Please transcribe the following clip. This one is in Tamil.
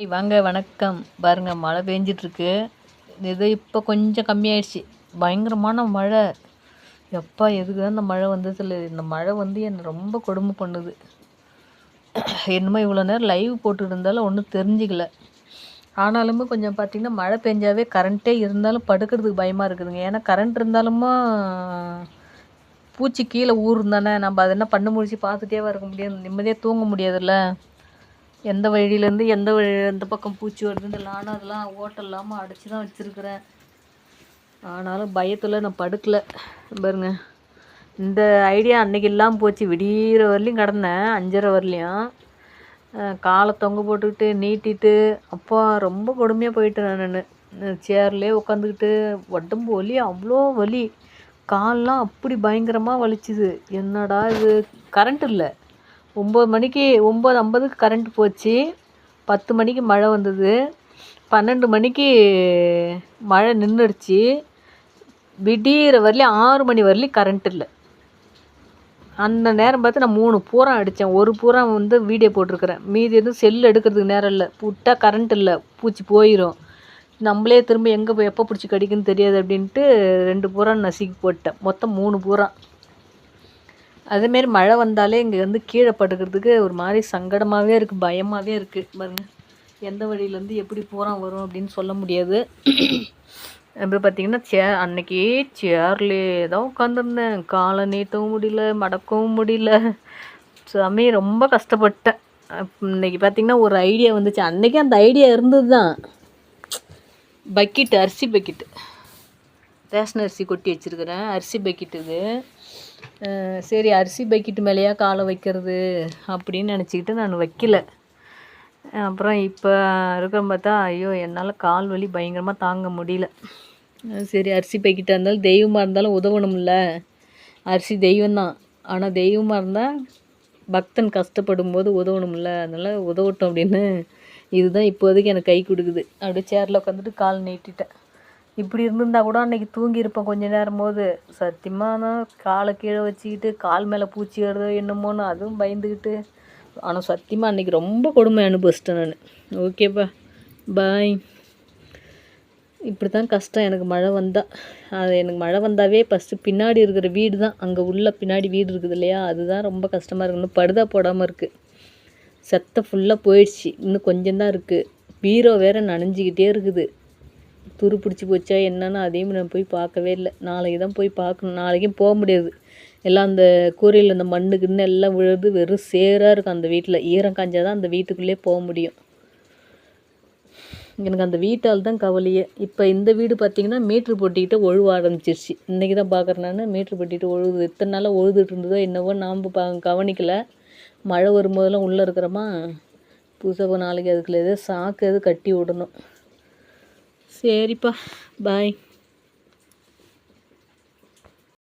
வாங்க வணக்கம். பாருங்க மழை பெஞ்சிட்ருக்கு. இது இப்போ கொஞ்சம் கம்மியாயிடுச்சு. பயங்கரமான மழை. எப்பா எதுக்கு தான் இந்த மழை வந்தது இல்லை. இந்த மழை வந்து என்னை ரொம்ப கொடுமை பண்ணுது. என்னமோ இவ்வளோ நேரம் லைவ் போட்டுட்டு இருந்தாலும் ஒன்றும் தெரிஞ்சிக்கல. ஆனாலுமே கொஞ்சம் பார்த்திங்கன்னா மழை பெஞ்சாவே கரண்ட்டே இருந்தாலும் படுக்கிறதுக்கு பயமாக இருக்குதுங்க. ஏன்னா கரண்ட் இருந்தாலுமா பூச்சி கீழே ஊர் தானே. நம்ம அதை என்ன பண்ணு முடிச்சு பார்த்துட்டேவா இருக்க முடியும். நிம்மதியாக தூங்க முடியாதுல்ல. எந்த வழியிலேருந்து எந்த வழி எந்த பக்கம் பூச்சி வருதுன்னு நானும் அதெல்லாம் ஓட்டம் இல்லாமல் அடைச்சி தான் வச்சுருக்கிறேன். ஆனாலும் பயத்தில் நான் படுக்கலை. பாருங்க. இந்த ஐடியா அன்னைக்கு இல்லாமல் போச்சு. விடிகிற வரலையும் கிடந்தேன். அஞ்சரை வரலையும் காலை தொங்க போட்டுக்கிட்டு நீட்டிட்டு அப்பா ரொம்ப கொடுமையாக போயிட்டேன் நான். சேர்லேயே உட்காந்துக்கிட்டு உடம்பு வலி அவ்வளோ வலி. கால்லாம் அப்படி பயங்கரமாக வலிச்சுது. என்னடா இது? கரண்ட் இல்லை. ஒம்பது மணிக்கு ஒம்பது ஐம்பதுக்கு கரண்ட் போச்சு. பத்து மணிக்கு மழை வந்தது. பன்னெண்டு மணிக்கு மழை நின்றுடுச்சு விடிகிற வரலையும் ஆறு மணி வரலையும் கரண்ட் இல்லை. அந்த நேரம் பார்த்து நான் மூணு பூரம் அடித்தேன் ஒரு பூரம் வந்து வீடியோ போட்டிருக்கிறேன். மீதி எதுவும் செல் எடுக்கிறதுக்கு நேரம் இல்லை. விட்டால் கரண்ட் இல்லை. பூச்சி போயிடும் நம்மளே திரும்ப எங்கே போய் எப்போ பிடிச்சி கடிக்குன்னு தெரியாது அப்படின்ட்டு ரெண்டு பூரம் நசுக்கி போட்டேன். மொத்தம் மூணு பூரம் அதேமாரி மழை வந்தாலே இங்கே வந்து கீழே படுக்கிறதுக்கு ஒரு மாதிரி சங்கடமாகவே இருக்குது பயமாகவே இருக்குது பாருங்கள் எந்த வழியிலேருந்து எப்படி போகிறோம் வரும் அப்படின்னு சொல்ல முடியாது. அப்படி பார்த்தீங்கன்னா சே அன்னைக்கு சேர்லேயே தான் உட்காந்துருந்தேன் காலை நீட்டவும் முடியல மடக்கவும் முடியல. சாமி ரொம்ப கஷ்டப்பட்டேன். இன்னைக்கு பார்த்தீங்கன்னா ஒரு ஐடியா வந்துச்சு. அன்றைக்கே அந்த ஐடியா இருந்தது தான் பக்கெட்டு அரிசி பக்கெட்டு ரேஷன் அரிசி கொட்டி வச்சுருக்கிறேன். அரிசி பக்கெட்டு இது. சரி அரிசி பக்கெட்டு மேலேயா காலை வைக்கிறது அப்படின்னு நினச்சிக்கிட்டு நான் வைக்கல. அப்புறம் இப்போ இருக்கிற பார்த்தா ஐயோ என்னால் கால் வலி பயங்கரமாக தாங்க முடியல. சரி அரிசி பக்கெட்டாக இருந்தாலும் தெய்வமாக இருந்தாலும் உதவணும்ல. அரிசி தெய்வம்தான். ஆனால் தெய்வமாக இருந்தால் பக்தன் கஷ்டப்படும் போது உதவணும்ல. அதனால் உதவட்டும் அப்படின்னு இதுதான் இப்போதைக்கு எனக்கு கை கொடுக்குது. அப்படியே சேரில் உட்காந்துட்டு கால் நீட்டிட்டேன். இப்படி இருந்திருந்தா கூட அன்றைக்கி தூங்கியிருப்பேன் கொஞ்ச நேரம் போது. சத்தியமாக நான் காலை கீழே வச்சுக்கிட்டு கால் மேலே பூச்சி வருதோ என்னமோன்னு அதுவும் பயந்துக்கிட்டு. ஆனால் சத்தியமாக அன்றைக்கி ரொம்ப கொடுமை அனுபவிச்சிட்டேன் நான். ஓகேப்பா பாய் இப்படி தான் கஷ்டம். எனக்கு மழை வந்தால் அது எனக்கு மழை வந்தாவே ஃபஸ்ட்டு பின்னாடி இருக்கிற வீடு தான். அங்கே உள்ள பின்னாடி வீடு இருக்குது இல்லையா? அதுதான் ரொம்ப கஷ்டமாக இருக்குது இன்னும் படுதா போடாமல் இருக்குது செத்த ஃபுல்லாக போயிடுச்சு. இன்னும் கொஞ்சம் தான் இருக்குது பீரோ வேறு நனைஞ்சிக்கிட்டே இருக்குது. துரு பிடிச்சி போச்சா என்னன்னு அதையும் நான் போய் பார்க்கவே இல்லை. நாளைக்கு தான் போய் பார்க்கணும். நாளைக்கும் போக முடியாது. எல்லாம் அந்த கூரையில் அந்த மண்ணுக்குன்னு எல்லாம் விழுது வெறும் சேராக இருக்கும் அந்த வீட்டில். ஈரம் காஞ்சால் தான் அந்த வீட்டுக்குள்ளே போக முடியும். எனக்கு அந்த வீட்டால் தான் கவலையே. இப்போ இந்த வீடு பார்த்திங்கன்னா மீட்ரு போட்டிக்கிட்டு ஒழுவ ஆரம்பிச்சிருச்சு. இன்றைக்கி தான் பார்க்குறேன் நான். மீட்ரு போட்டிகிட்டு ஒழுகுது இத்தனை நாளாக ஒழுதுட்டு இருந்ததோ என்னவோ நாம் பா கவனிக்கலை. மழை வரும்போதெல்லாம் உள்ளே இருக்கிறோமா? புதுசாக நாளைக்கு அதுக்குள்ள எதோ சாக்கு எதுவும் கட்டி விடணும். சரிப்பா பாய்